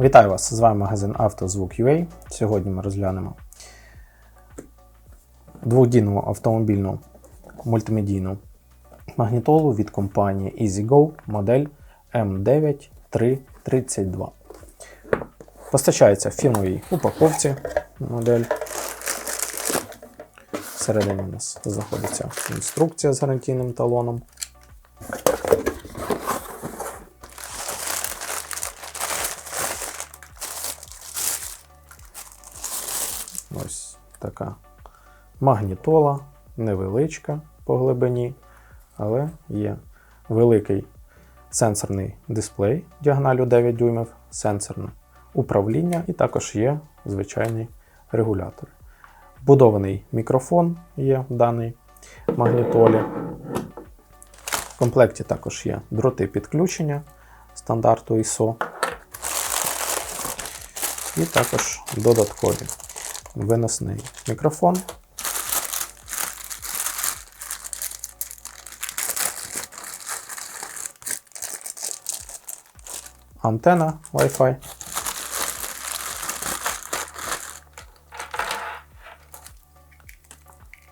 Вітаю вас! З вами магазин «Автозвук.UA». Сьогодні ми розглянемо двохдійну автомобільну мультимедійну магнітолу від компанії EasyGo модель M9332. Постачається в фірмовій упаковці модель. Всередині у нас знаходиться інструкція з гарантійним талоном. Ось така магнітола, невеличка по глибині, але є великий сенсорний дисплей діагоналю 9 дюймів, сенсорне управління і також є звичайний регулятор. Вбудований мікрофон є в даній магнітолі. В комплекті також є дроти підключення стандарту ISO. І також додаткові виносний мікрофон. Антена Wi-Fi.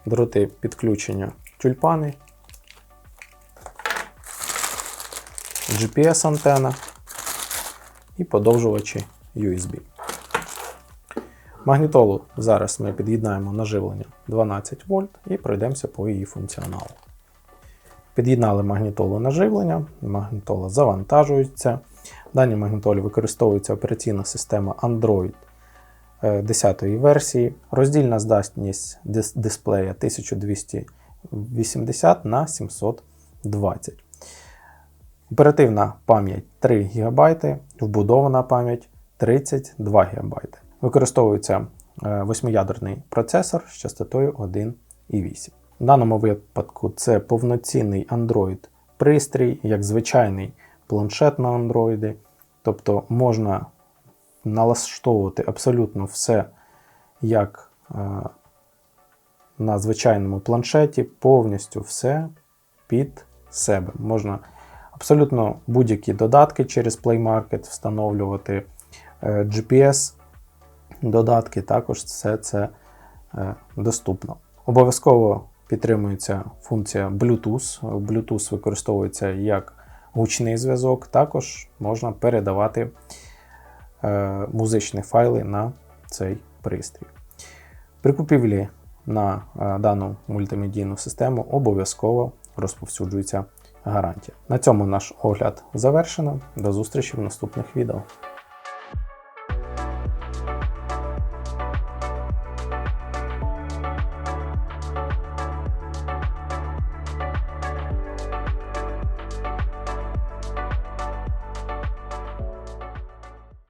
Дроти підключення тюльпани. GPS-антена і подовжувачі USB. Магнітолу зараз ми під'єднаємо на живлення 12 вольт і пройдемося по її функціоналу. Під'єднали магнітолу на живлення, магнітола завантажується. В даній магнітолі використовується операційна система Android 10 версії, роздільна здатність дис- дисплея 1280 на 720. Оперативна пам'ять 3 ГБ, вбудована пам'ять 32 ГБ. Використовується 8-ядерний процесор з частотою 1,8. В даному випадку це повноцінний Android пристрій, як звичайний планшет на Android. Тобто можна налаштовувати абсолютно все, як е, на звичайному планшеті, повністю все під себе. Можна абсолютно будь-які додатки через Play Market встановлювати, е, GPS додатки, також все це е, доступно. Обов'язково підтримується функція Bluetooth. Bluetooth використовується як гучний зв'язок, також можна передавати е, музичні файли на цей пристрій. При купівлі на е, дану мультимедійну систему обов'язково розповсюджується гарантія. На цьому наш огляд завершено. До зустрічі в наступних відео.